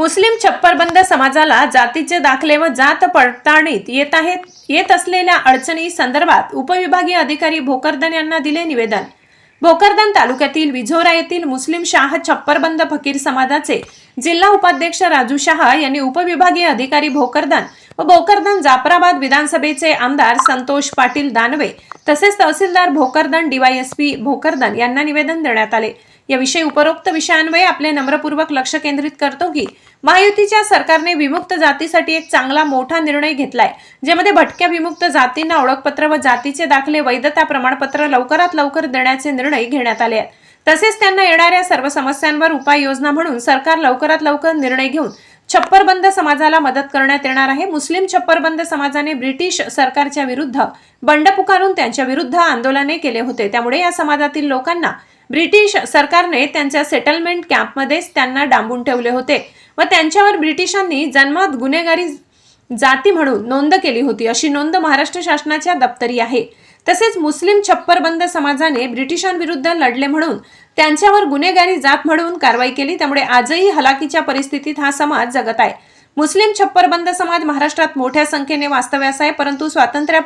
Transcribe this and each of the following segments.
मुस्लिम छप्परबंद समाजाला जातीचे दाखले व जात पडताळणीत येत आहेत. येत असलेल्या अडचणी संदर्भात उपविभागीय अधिकारी भोकरदन यांना दिले निवेदन. भोकरदन तालुक्यातील विझोरा येथील मुस्लिम शाह छप्परबंद फकीर समाजाचे जिल्हा उपाध्यक्ष राजू शहा यांनी उपविभागीय अधिकारी भोकरदन व भोकरदन जाफराबाद विधानसभेचे आमदार संतोष पाटील दानवे तसेच तहसीलदार भोकरदन डीवायएसपी भोकरदन यांना निवेदन देण्यात आले. याविषयी उपरोक्त विषयांवर आपले नम्रपूर्वक लक्ष केंद्रित करतो की महायुतीच्या सरकारने विमुक्त जातीसाठी एक चांगला मोठा निर्णय घेतलाय ज्यामध्ये भटक्या विमुक्त जातींना ओळखपत्र व जातीचे दाखले वैधता प्रमाणपत्र लवकरात लवकर देण्याचे निर्णय घेण्यात आले आहेत. तसेच त्यांना येणाऱ्या सर्व समस्यांवर उपाययोजना म्हणून सरकार लवकरात लवकर निर्णय घेऊन छप्परबंद समाजाला मदत करण्यात येणार आहे. मुस्लिम छप्परबंद समाजाने ब्रिटिश सरकारच्या विरुद्ध बंड पुकारून त्यांच्या विरुद्ध आंदोलने केले होते. त्यामुळे या समाजातील लोकांना ब्रिटिश सरकारने त्यांच्या सेटलमेंट कॅम्पमध्येच त्यांना डांबून ठेवले होते व त्यांच्यावर ब्रिटिशांनी जन्मात गुन्हेगारी जाती म्हणून नोंद केली होती. अशी नोंद महाराष्ट्र शासनाच्या दप्तरी आहे. तसेच मुस्लिम छप्परबंद समाजाने ब्रिटिशांविरुद्ध लढले म्हणून त्यांच्यावर गुन्हेगारी जात म्हणून कारवाई केली. त्यामुळे आजही हलाखीच्या परिस्थितीत हा समाज जगत आहे. मुस्लिम छप्परबंद समाज महाराष्ट्रात मोठ्या संख्येने वास्तव्यास आहे परंतु स्वातंत्र्य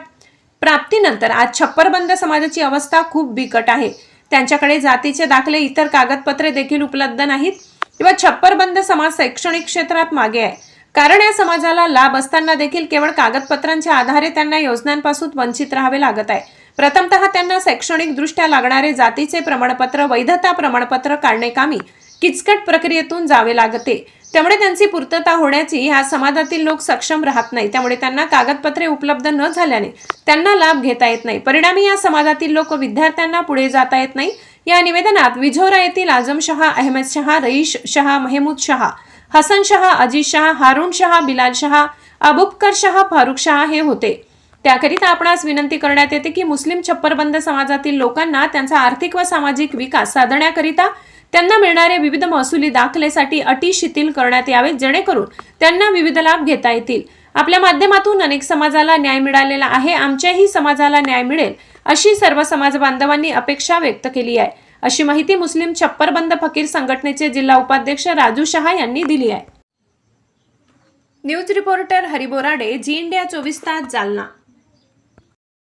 प्राप्तीनंतर आज छप्परबंद समाजाची अवस्था खूप बिकट आहे. त्यांच्याकडे जातीचे दाखले इतर कागदपत्रे देखील उपलब्ध नाहीत किंवा छप्परबंद समाज शैक्षणिक क्षेत्रात मागे आहे. कारण या समाजाला लाभ असताना देखील केवळ कागदपत्रांच्या आधारे त्यांना योजनांपासून वंचित राहावे लागत आहे. प्रथमतः त्यांना शैक्षणिकदृष्ट्या लागणारे जातीचे प्रमाणपत्र वैधता प्रमाणपत्र काढणे कामी किचकट प्रक्रियेतून जावे लागते. त्यामुळे त्यांची पूर्तता होण्याची ह्या समाजातील लोक सक्षम राहत नाही. त्यामुळे त्यांना कागदपत्रे उपलब्ध न झाल्याने त्यांना लाभ घेता येत नाही. परिणामी या समाजातील लोक विद्यार्थ्यांना पुढे जाता येत नाही. या निवेदनात विझोरा येथील आजम शहा अहमद शहा रईश शहा महमूद शहा हसन शहा अजीज शहा हारून शहा बिलाल शहा अबुबकर शहा फारुख शहा हे होते. त्याकरिता आपणास विनंती करण्यात येते की मुस्लिम छप्परबंद समाजातील लोकांना त्यांचा आर्थिक व सामाजिक विकास साधण्याकरिता त्यांना मिळणारे विविध महसुली दाखलेसाठी अटी शिथिल करण्यात यावेत जेणेकरून त्यांना विविध लाभ घेता येतील. आपल्या माध्यमातून अनेक समाजाला न्याय मिळालेला आहे आमच्याही समाजाला न्याय मिळेल अशी सर्व समाज बांधवांनी अपेक्षा व्यक्त केली आहे. अशी माहिती मुस्लिम छप्परबंद फकीर संघटनेचे जिल्हा उपाध्यक्ष राजू शहा यांनी दिली आहे. News reporter Hariborade ji India चोवीस तास जालना.